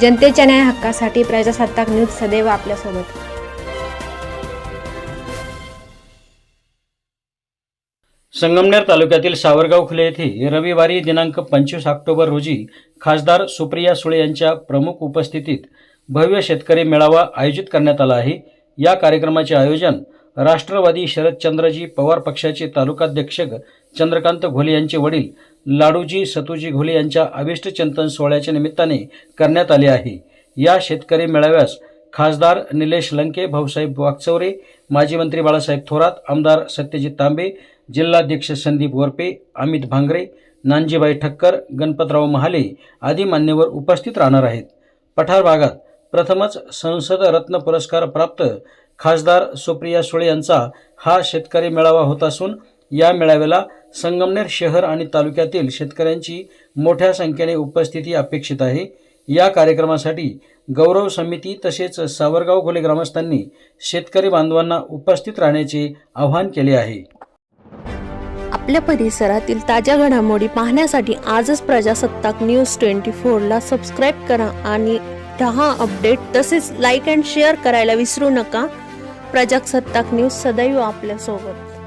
जनतेच्या न्याय हक्कासाठी प्रजासत्ताक न्यूज सदैव आपल्यासोबत. संगमनेर तालुक्यातील सावरगाव खुले येथे रविवारी दिनांक पंचवीस ऑक्टोबर रोजी खासदार सुप्रिया सुळे यांच्या प्रमुख उपस्थितीत भव्य शेतकरी मेळावा आयोजित करण्यात आला आहे. या कार्यक्रमाचे आयोजन राष्ट्रवादी शरदचंद्रजी पवार पक्षाचे तालुकाध्यक्ष चंद्रकांत घोले यांचे वडील लाडूजी सतुजी घोले यांच्या अभिष्ट चिंतन सोहळ्याच्या निमित्ताने करण्यात आले आहे. या शेतकरी मेळाव्यास खासदार निलेश लंके भाऊसाहेब वागचौरे माजी मंत्री बाळासाहेब थोरात आमदार सत्यजित तांबे जिल्हाध्यक्ष संदीप वरपे अमित भांगरे नानजीबाई ठक्कर गणपतराव महाले आदी मान्यवर उपस्थित राहणार आहेत. पठार भागात प्रथमच संसद रत्न पुरस्कार प्राप्त खासदार सुप्रिया सुळे यांचा हा शेतकरी मेळावा होत असून या मेळाव्याला संगमनेर शहर आणि तालुक्यातील शेतकऱ्यांची मोठ्या संख्येने उपस्थिती अपेक्षित आहे. या कार्यक्रमासाठी गौरव समिती तसेच सावरगाव खोले ग्रामस्थांनी शेतकरी बांधवांना उपस्थित राहण्याचे आवाहन केले आहे. आपल्या परिसरातील ताज्या घडामोडी पाहण्यासाठी आजच प्रजासत्ताक न्यूज ट्वेंटी फोरला सबस्क्राईब करा आणि दहा अपडेट तसेच लाईक अँड शेअर करायला विसरू नका. प्रजासत्ताक न्यूज सदैव आपल्यासोबत